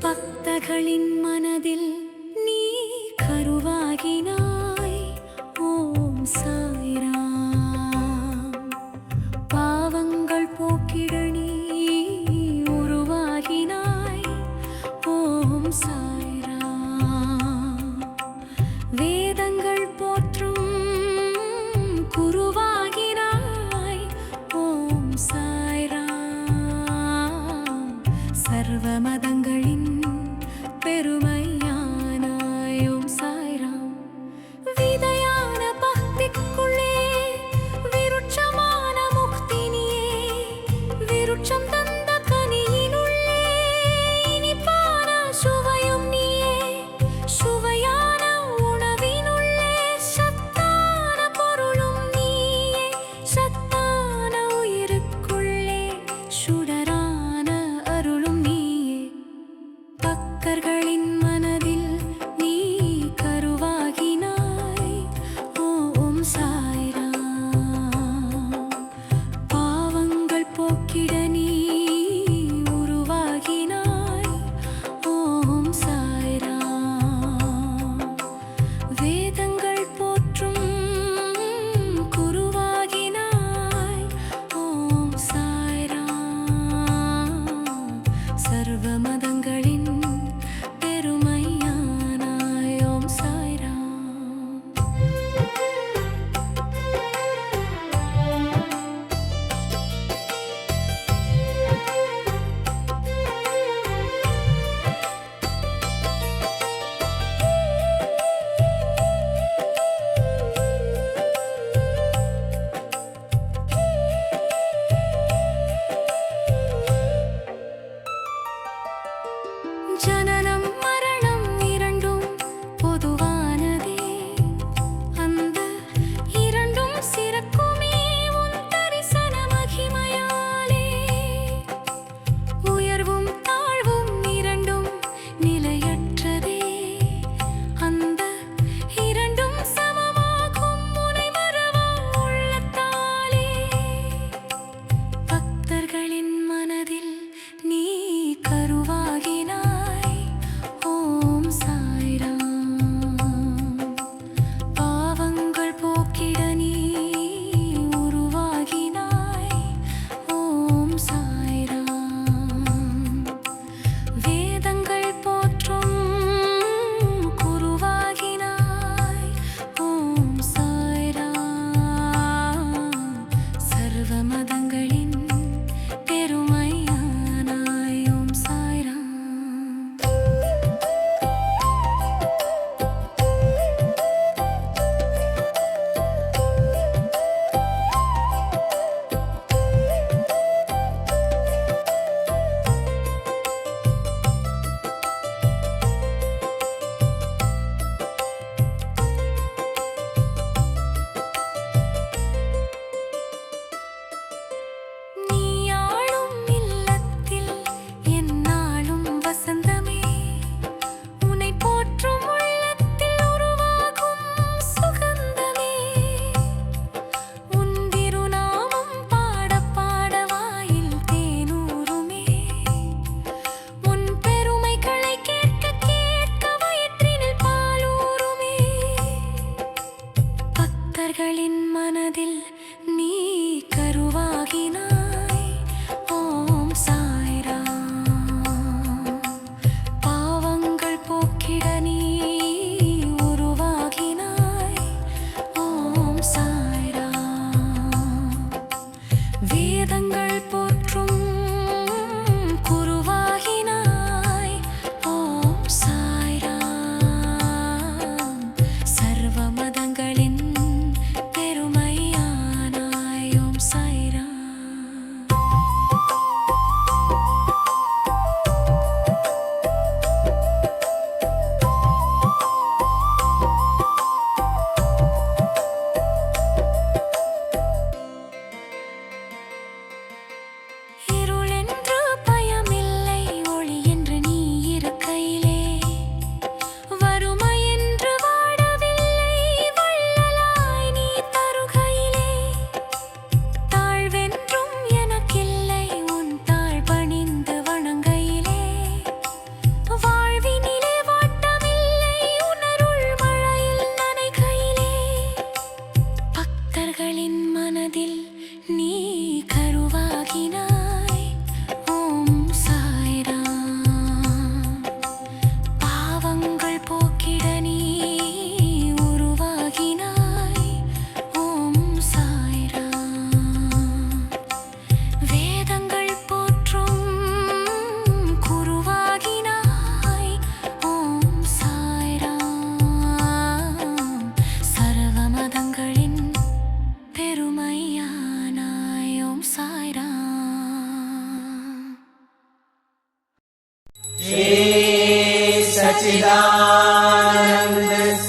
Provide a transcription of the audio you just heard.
பக்தர்களின் வேதங்கள் போற்றும் குருவாகினாய். ஓம் சாய்ராம். சர்வ மதங்களின் பெருமை സർവമ home. மகளின் மனதில் सच्चिदानंद सद्गुरु